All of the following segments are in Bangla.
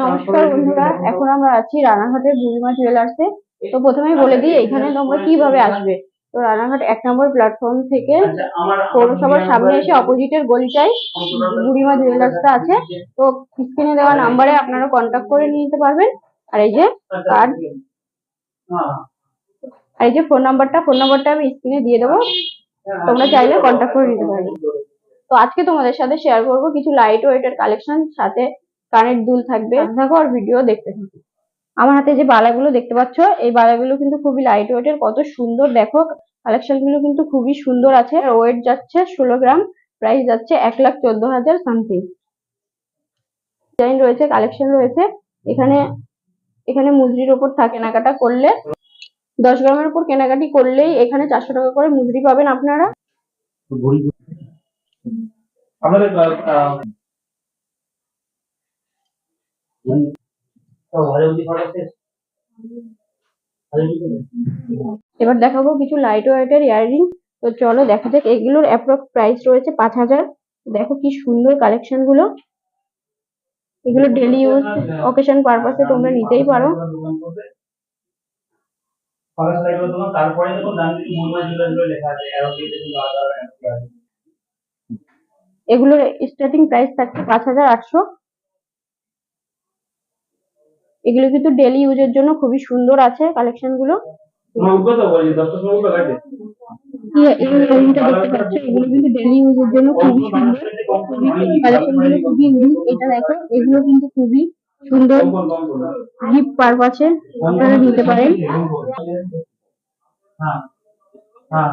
নমস্কার বন্ধুরা এখন আমরা আছি রানাঘাটের বুড়িমা জুয়েলার্সে তো প্রথমেই বলে দিই এখানে তোমরা কীভাবে আসবে? তো রানাঘাট এক নম্বর প্ল্যাটফর্ম থেকে পৌরসভার সামনে এসে অপোজিটের গলিটায় বুড়িমা জুয়েলার্সটা আছে। তো স্ক্রিনে দেওয়া নাম্বারে আপনারা কন্ট্যাক্ট করে নিতে পারবেন। আর এই যে কার্ড আর এই যে ফোন নাম্বারটা ফোন নাম্বারটা আমি স্ক্রিনে দিয়ে দেবো। তোমরা চাইলে কন্ট্যাক্ট করে নিতে পারবে। তো আজকে তোমাদের সাথে শেয়ার করব কিছু লাইট ওয়েটের কালেকশন সাথে। কানের দুল থাকবে। দেখো আর ভিডিও দেখতে থাকো। আমার হাতে যে বালাগুলো দেখতে পাচ্ছ এই বালাগুলো কিন্তু খুবই লাইট ওয়েটের কত সুন্দর দেখো। কালেকশনগুলো কিন্তু খুবই সুন্দর আছে। ওয়েট যাচ্ছে ষোলো গ্রাম প্রাইস যাচ্ছে এক লাখ চোদ্দ হাজার সামথিং ডিজাইন রয়েছে কালেকশন রয়েছে। এখানে এখানে মুজরির ওপর থাকে কেনাকাটা করলে দশ গ্রামের উপর কেনাকাটি করলেই এখানে চারশো টাকা করে মুজরি পাবেন আপনারা আমাদের আহ, আহ, তো ঘরে উঠি করা শেষ? ঘরে উঠি করে? এবার দেখাবো কিছু লাইট ওয়েটের ইয়াররিং তো চলো দেখা যাক এগুলোর অ্যাপ্রক্স প্রাইস রয়েছে পাঁচ হাজার। দেখো কি সুন্দর কালেকশনগুলো। এগুলো ডেলি ইউজ অকেশন পারপাসে তোমরা নিতেই পারো। তারপরে। এগুলোর স্টার্টিং প্রাইস থাকছে পাঁচ হাজার আটশো। এগুলো কিন্তু ডেলি ইউজের জন্য খুবই সুন্দর আছে কালেকশনগুলো। ইয়াররিংটা দেখতে পাচ্ছ এগুলো কিন্তু ডেলি ইউজের জন্য খুবই সুন্দর। কালেকশনগুলো খুবই ইউনিক এটা দেখো এগুলো কিন্তু খুবই সুন্দর। গিফট পারপাসে আপনারা নিতে পারেন। হ্যাঁ হ্যাঁ। হ্যাঁ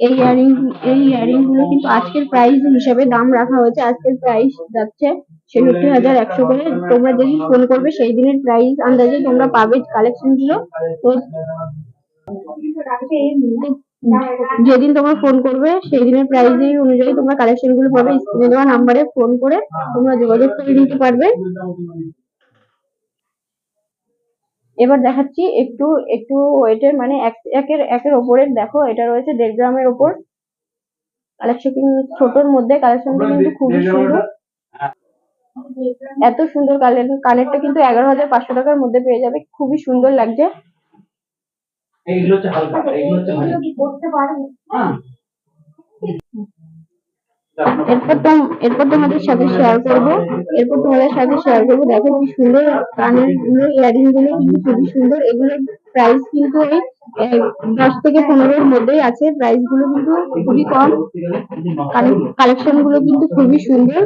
এই ইয়ারিং এই ইয়ারিংগুলো কিন্তু আজকের প্রাইস হিসাবে দাম রাখা হয়েছে। আজকের প্রাইস যাচ্ছে ছেষট্টি হাজার একশো করে। তোমরা যেদিন ফোন করবে, সেই দিনের প্রাইস আন্দাজে তোমরা পাবে কালেকশনগুলো। তো যেদিন তোমরা ফোন করবে, সেই দিনের প্রাইস অনুযায়ী তোমরা কালেকশনগুলো পাবে। স্ক্রিনে দেওয়া নাম্বারে ফোন করে তোমরা যোগাযোগ করে নিতে পারবে। এবার দেখাচ্ছি একটু একটু ওয়েটের মানে এক- একের একের ওপরের দেখো এটা রয়েছে দেড় গ্রামের ওপর। কালেকশন ছোটর মধ্যে কালেকশনটা কিন্তু খুবই সুন্দর। এত সুন্দর কালের কানেরটা কিন্তু এগারো হাজার পাঁচশো টাকার মধ্যে পেয়ে যাবে খুবই সুন্দর লাগছে। এইগুলো হচ্ছে হালকা এইগুলো হচ্ছে ভারী হ্যাঁ। এরপর তো এরপর তোমাদের সাথে শেয়ার করব। এরপর তোমাদের সাথে শেয়ার করব। দেখো কি সুন্দর কানেরগুলো ইয়ারিংগুলো কিন্তু খুবই সুন্দর। এগুলোর প্রাইস কিন্তু এই দশ থেকে পনেরোর মধ্যেই আছে। প্রাইসগুলো কিন্তু খুবই কম। কালেকশনগুলো কিন্তু খুবই সুন্দর।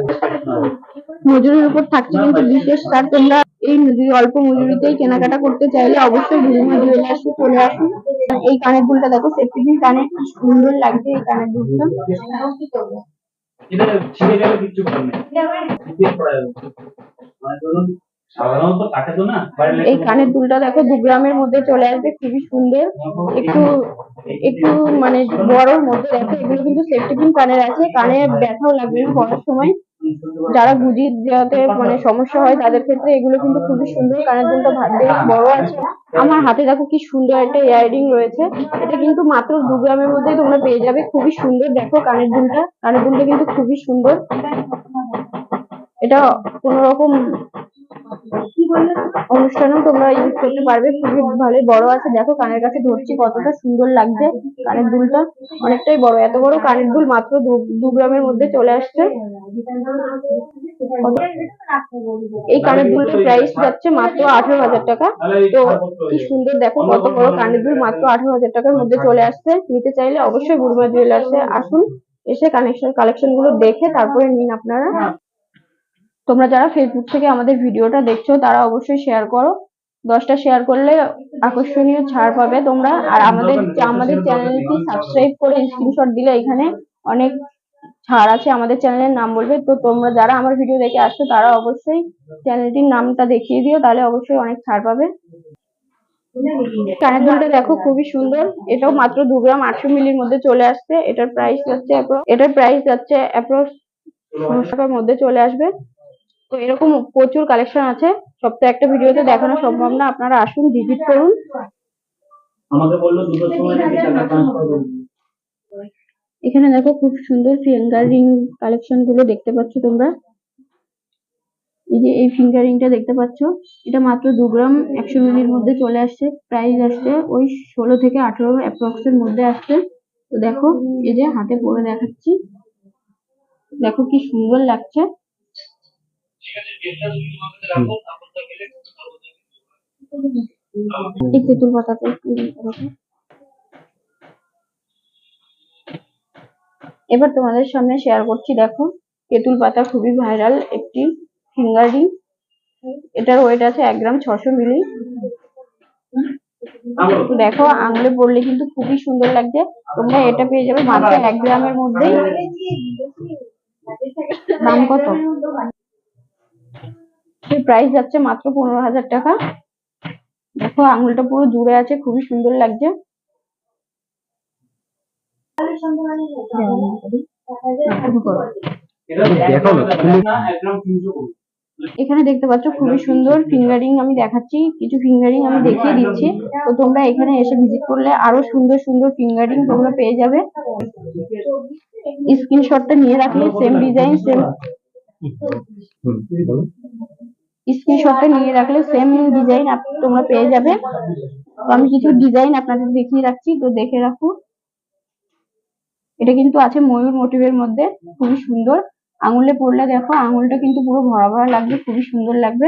মজুরির উপর থাকছে কিন্তু বিশেষ ছাড় তোমরা এই মজুরি, অল্প মজুরিতেই কেনাকাটা করতে চাইলে অবশ্যই বুড়িমা জুয়েলার্সে চলে আসুন। এই কানের দুলটা দেখো সেফটি কানে সুন্দর লাগছে এই কানের দুলটা। এটা ছিঁড়ে গেলে কিচ্ছু করার নেই রিপেয়ার করা যাবে মানে ধরুন সাধারণত কাটে তো না এই কানের দুলটা দেখো দু গ্রামের মধ্যে চলে আসবে খুবই সুন্দর। একটু একটু মানে বড়র মধ্যে দেখো এগুলো কিন্তু সেফটি পিন কানের আছে কানে ব্যথাও লাগবে না পড়ার সময়। যারা বুঝি যাতে মানে সমস্যা হয় তাদের ক্ষেত্রে এগুলো কিন্তু খুবই সুন্দর কানের দুলটা বেশ বড় আছে। আমার হাতে দেখো কি সুন্দর একটা ইয়াররিং রয়েছে। এটা কিন্তু মাত্র দু গ্রামের মধ্যে তোমরা পেয়ে যাবে। খুবই সুন্দর দেখো কানের দুলটা। কানের দুলটা কিন্তু খুবই সুন্দর। এটা কোনো রকম অনুষ্ঠানেও তোমরা ইউজ করতে পারবে। খুবই ভালো বড় আছে। দেখো, কানের কাছে ধরছি কতটা সুন্দর লাগছে কানের দুলটা। অনেকটাই বড়। এত বড় কানের দুল মাত্র দু- গ্রামের মধ্যে চলে আসছে। এই কানের দুলটার প্রাইস যাচ্ছে মাত্র আঠারো হাজার টাকা। তো কি সুন্দর দেখো, কত বড় কানের দুল মাত্র আঠারো হাজার টাকার মধ্যে চলে আসছে। নিতে চাইলে অবশ্যই বুড়মা জুয়েলার্সে আসুন। এসে কানেকশন কালেকশনগুলো দেখে তারপরে নিন আপনারা। তোমরা যারা ফেসবুক থেকে আমাদের ভিডিওটা দেখছ তারা অবশ্যই শেয়ার করো। দশটা শেয়ার করলে আকর্ষণীয় ছাড় পাবে তোমরা। আর আমাদের আমাদের চ্যানেলটি সাবস্ক্রাইব করে স্ক্রিনশট দিলে এখানে অনেক ছাড় আছে। আমাদের চ্যানেলের নাম বলবে। তো তোমরা যারা আমার ভিডিও দেখে আসছো তারা অবশ্যই চ্যানেলটির নামটা দেখিয়ে দিও তাহলে অবশ্যই অনেক ছাড় পাবে। কানের দুলটা দেখো খুবই সুন্দর। এটাও মাত্র দু গ্রাম আটশো মিলির মধ্যে চলে আসছে। এটার প্রাইস যাচ্ছে এটার প্রাইস যাচ্ছে অ্যাপ্রক্স টাকার মধ্যে চলে আসবে। তো এরকম প্রচুর কালেকশন আছে। সব তো একটা ভিডিওতে দেখানো সম্ভব না। আপনারা আসুন ভিজিট করুন। আমাকে বলল দুটোর সময় নাকি টাকা ট্রান্সফার এখানে দেখো খুব সুন্দর ফিঙ্গার রিং কালেকশনগুলো দেখতে পাচ্ছ তোমরা। এই যে এই ফিঙ্গারিংটা দেখতে পাচ্ছ। এটা মাত্র দু গ্রাম একশো মিলির মধ্যে চলে আসছে। প্রাইস আসছে ওই ষোলো থেকে আঠেরো অ্যাপ্রক্স এর মধ্যে আসছে। তো দেখো এই যে হাতে পরে দেখাচ্ছি। দেখো কি সুন্দর লাগছে। পাতাতে। এবার তোমাদের সামনে শেয়ার করছি দেখো তেঁতুল পাতা খুবই ভাইরাল একটি ফিঙ্গারি এটার ওয়েট আছে এক গ্রাম ছশো মিলি। দেখো আঙুলে পড়লে কিন্তু খুবই সুন্দর লাগছে। তোমরা এটা পেয়ে যাবে মাত্র এক গ্রামের মধ্যেই দাম কত? এর প্রাইস যাচ্ছে মাত্র পনেরো হাজার টাকা। দেখো, আঙুলটা পুরো জুড়ে আছে, খুবই সুন্দর লাগছে। এখানে দেখতে পাচ্ছ, খুবই সুন্দর ফিঙ্গারিং আমি দেখাচ্ছি। কিছু ফিঙ্গারিং আমি দেখিয়ে দিচ্ছি। তো তোমরা এখানে এসে ভিজিট করলে আরও সুন্দর সুন্দর ফিঙ্গারিং তোমরা পেয়ে যাবে। স্ক্রিনশটটা নিয়ে রাখলে সেম ডিজাইন সেম স্ক্রিনশটটা নিয়ে রাখলে সেম ডিজাইন তোমরা পেয়ে যাবে। তো আমি কিছু ডিজাইন আপনাদের দেখিয়ে রাখছি, তো দেখে রাখুন। এটা কিন্তু আছে ময়ূর মোটিভের মধ্যে, খুবই সুন্দর। আঙুলে পড়লে দেখো, আঙুলটা কিন্তু পুরো ভরা ভরা লাগবে, খুবই সুন্দর লাগবে।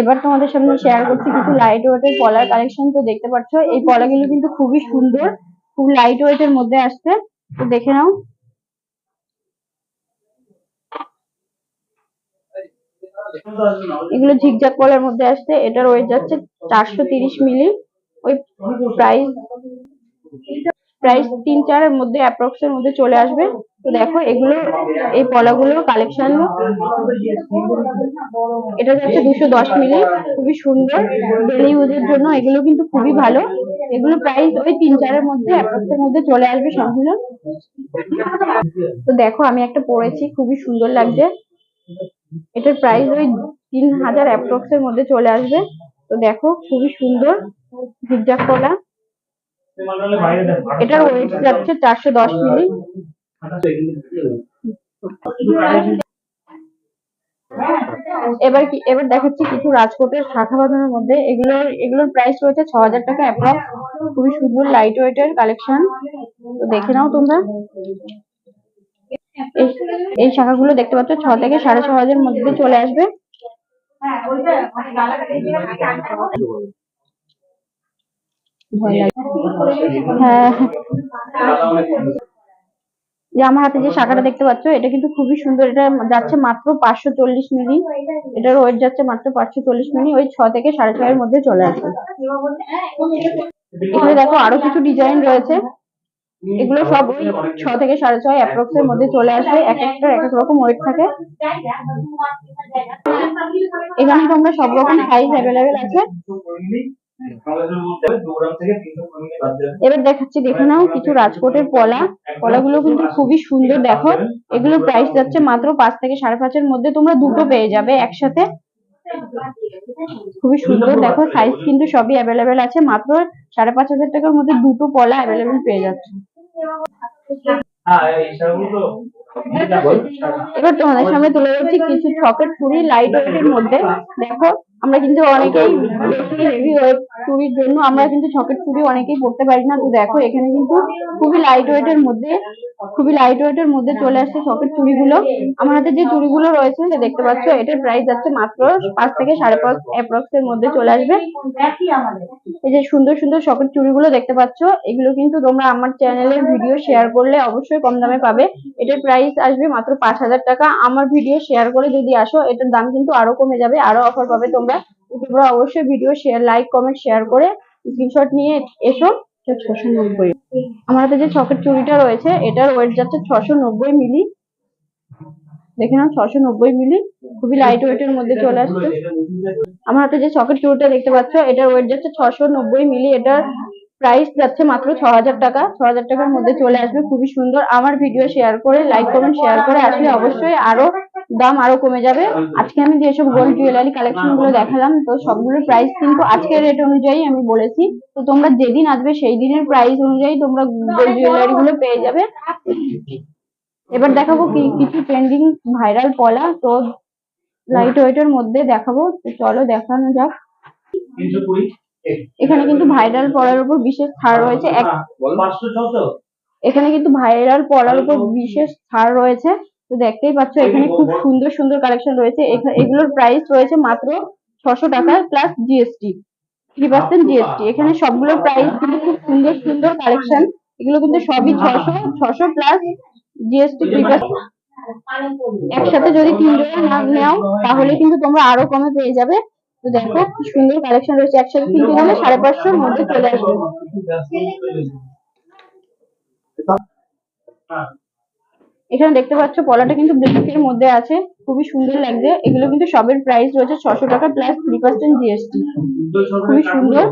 এবার তোমাদের সামনে শেয়ার করছি কিছু লাইট ওয়েটের পলার কালেকশন তো দেখতে পাচ্ছ, এই পলাগুলো কিন্তু খুবই সুন্দর, খুব লাইট ওয়েটের মধ্যে আসছে, তো দেখে নাও। এগুলো ঝিকঝাক পলার মধ্যে আসছে, এটার ওয়েট যাচ্ছে চারশো তিরিশ মিলি, ওই প্রাইস প্রাইস তিন চারের মধ্যে অ্যাপ্রক্স এর মধ্যে চলে আসবে। তো দেখো, এগুলো, এই পলাগুলোর কালেকশন এটা যাচ্ছে দুশো দশ মিলি, খুবই সুন্দর। ডেলি ইউজের জন্য এগুলো কিন্তু খুবই ভালো। এগুলো প্রাইস ওই তিন চারের মধ্যে অ্যাপ্রক্স এর মধ্যে চলে আসবে সবগুলো তো দেখো, আমি একটা পরেছি, খুবই সুন্দর লাগছে। এটার প্রাইস ওই তিন হাজার অ্যাপ্রক্স এর মধ্যে চলে আসবে। তো দেখো, খুবই সুন্দর। ঝিকঝাক কলা। এটার ওয়েট যাচ্ছে চারশো দশ মিলি। এবার কি, এবার দেখাচ্ছি কিছু রাজকোটের শাখা বাঁধানোর মধ্যে। এগুলোর এগুলোর প্রাইস রয়েছে ছ হাজার টাকা অ্যাপ্রক্স খুবই সুন্দর লাইট ওয়েটের কালেকশন তো দেখে নাও তোমরা। এই শাখাগুলো দেখতে পাচ্ছ, ছ থেকে সাড়ে ছ হাজারের মধ্যে চলে আসবে। ভয়। হ্যাঁ। যে আমার হাতে যে শাখাটা দেখতে পাচ্ছ, এটা কিন্তু খুবই সুন্দর। এটা যাচ্ছে মাত্র পাঁচশো চল্লিশ মিলি। এটার ওয়েট যাচ্ছে মাত্র পাঁচশো চল্লিশ মিলি। ওই ছ থেকে সাড়ে ছয়ের মধ্যে চলে আসবে। এখানে দেখো আরও কিছু ডিজাইন রয়েছে। এগুলো সব ওই ছ থেকে সাড়ে ছয় অ্যাপ্রক্স এর মধ্যে চলে আসবে। এক একটা, এক এক রকম ওয়েট থাকে। এখানে তোমরা সব রকম সাইজ অ্যাভেলেবেল আছে। এবার দেখাচ্ছি দেখে নাও কিছু রাজকোটের পলা পলাগুলো কিন্তু খুবই সুন্দর দেখো। এগুলোর প্রাইস যাচ্ছে মাত্র পাঁচ থেকে সাড়ে পাঁচের মধ্যে। তোমরা দুটো পেয়ে যাবে একসাথে। খুবই সুন্দর দেখো সাইজ কিন্তু সবই অ্যাভেলেবেল আছে। মাত্র সাড়ে পাঁচ হাজার টাকার মধ্যে দুটো পলা অ্যাভেলেবেল পেয়ে যাচ্ছে। এবার তোমাদের সামনে তুলে ধরছি কিছু ছকের চুড়ি লাইট ওয়েটের মধ্যে। দেখো, আমরা কিন্তু অনেকেই হেভি ওয়েট চুড়ির জন্য আমরা কিন্তু ছকের চুড়ি অনেকেই পড়তে পারি না। তো দেখো, এখানে কিন্তু খুবই লাইট ওয়েটের মধ্যে, খুবই লাইট ওয়েটের মধ্যে চলে আসছে ছকের চুড়িগুলো আমার হাতে যে চুড়িগুলো রয়েছে দেখতে পাচ্ছ, এটার প্রাইস যাচ্ছে মাত্র পাঁচ থেকে সাড়ে পাঁচ অ্যাপ্রক্স এর মধ্যে চলে আসবে। এই যে সুন্দর সুন্দর শখের চুড়িগুলো দেখতে পাচ্ছ, এগুলো কিন্তু তোমরা আমার চ্যানেলের ভিডিও শেয়ার করলে অবশ্যই কম দামে পাবে। এটার প্রাইস আসবে মাত্র পাঁচ হাজার টাকা। আমার ভিডিও শেয়ার করে যদি আসো, এটার দাম কিন্তু আরও কমে যাবে, আরও অফার পাবে তোমরা। তোমরা অবশ্যই video share like comment share করে স্ক্রিনশট নিয়ে এসো। ছশো নব্বই আমার হাতে যে ছকের রয়েছে, এটার ওয়েট যাচ্ছে ছশো নব্বই মিলি। দেখে নাও, ছশো নব্বই মিলি। খুবই লাইট ওয়েটের মধ্যে চলে আসছে। আমার হাতে যে চকের চুড়িটা দেখতে পাচ্ছ, এটার ওয়েট যাচ্ছে ছশো নব্বই মিলি। এটার প্রাইস যাচ্ছে মাত্র ছ হাজার টাকা। ছ হাজার টাকার মধ্যে চলে আসবে। খুবই সুন্দর। আমার ভিডিও শেয়ার করে লাইক কমেন্ট শেয়ার করে আসলে অবশ্যই আরও দাম আরও কমে যাবে। আজকে আমি যেসব গোল্ড জুয়েলারি কালেকশনগুলো দেখালাম, তো সবগুলোর প্রাইস কিন্তু আজকের রেট অনুযায়ী আমি বলেছি। তো তোমরা যেদিন আসবে সেই দিনের প্রাইস অনুযায়ী তোমরা গোল্ড জুয়েলারি গুলো পেয়ে যাবে। এবার দেখাবো কি, কিছু ট্রেন্ডিং ভাইরাল পলা তো লাইট ওয়েটের মধ্যে দেখাবো। চলো দেখানো যাক। এখানে কিন্তু ভাইরাল পড়ার উপর বিশেষ ছাড় রয়েছে। এক এখানে কিন্তু ভাইরাল পড়ার উপর বিশেষ ছাড় রয়েছে। তো দেখতেই পাচ্ছ এখানে খুব সুন্দর সুন্দর কালেকশন রয়েছে। এগুলোর প্রাইস রয়েছে মাত্র ছশো টাকা plus GST three percent GST এখানে সবগুলোর প্রাইস কিন্তু খুব সুন্দর সুন্দর কালেকশন এগুলো কিন্তু সবই ছশো ছশো প্লাস জিএসটি থ্রি পার্সেন্ট একসাথে যদি তিন জোড়া না নেও তাহলে কিন্তু তোমরা আরও কমে পেয়ে যাবে। তো দেখো কি সুন্দর কালেকশন রয়েছে একসাথে তিনটে নিলে সাড়ে পাঁচশোর মধ্যে চলে আসবে। এখানে দেখতে পাচ্ছ, পলাটা কিন্তু ব্ল্যাকের মধ্যে আছে, খুবই সুন্দর লাগছে। এগুলো কিন্তু সবের প্রাইস রয়েছে ছশো টাকা প্লাস থ্রি পার্সেন্ট জিএসটি খুবই সুন্দর।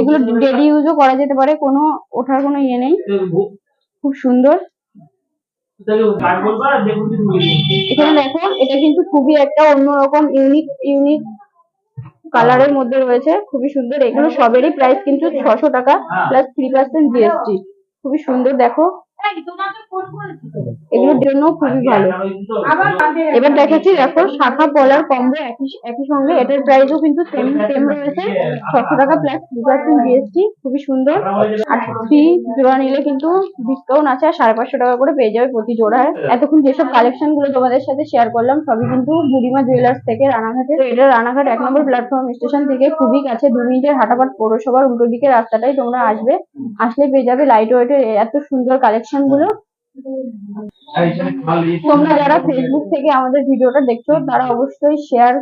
এগুলো ডেলি ইউজও করা যেতে পারে, কোনো ওঠার কোনো ইয়ে নেই। খুব সুন্দর। এখানে দেখো, এটা কিন্তু খুবই একটা অন্যরকম ইউনিক ইউনিক কালারের মধ্যে রয়েছে খুবই সুন্দর। এগুলো সবেরই প্রাইস কিন্তু ছশো টাকা প্লাস থ্রি পার্সেন্ট জিএসটি খুবই সুন্দর দেখো। এগুলোর জন্য খুবই ভালো। এবার দেখাচ্ছি দেখো শাখা পলার কম্বো একই একই সঙ্গে। এটার প্রাইসও কিন্তু সেম সেম রয়েছে। ছশো টাকা প্লাস থ্রি পার্সেন্ট জিএসটি খুবই সুন্দর। আর থ্রি জোড়া নিলে কিন্তু ডিসকাউন্ট আছে আর সাড়ে পাঁচশো টাকা করে পেয়ে যাবে প্রতি জোড়ায় এতক্ষণ যেসব কালেকশনগুলো তোমাদের সাথে শেয়ার করলাম সবই কিন্তু বুড়িমা জুয়েলার্স থেকে রানাঘাটে। এটা রানাঘাট এক নম্বর প্ল্যাটফর্ম স্টেশন থেকে খুবই কাছে দু মিনিটের হাঁটাপাট পৌরসভার উল্টো দিকের রাস্তাটাই তোমরা আসবে। আসলে পেয়ে যাবে লাইট ওয়েটের এত সুন্দর কালেকশন গুলো তোমরা যারা ফেসবুক থেকে আমাদের ভিডিওটা দেখছ, তারা অবশ্যই শেয়ার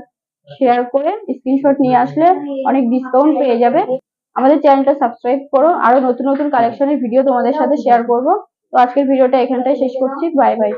শেয়ার করে স্ক্রিনশট নিয়ে আসলে অনেক ডিসকাউন্ট পেয়ে যাবে। আমাদের চ্যানেলটা সাবস্ক্রাইব করো। আরও নতুন নতুন কালেকশনের ভিডিও তোমাদের সাথে শেয়ার করব। তো আজকের ভিডিওটা এখানটায় শেষ করছি। Bye bye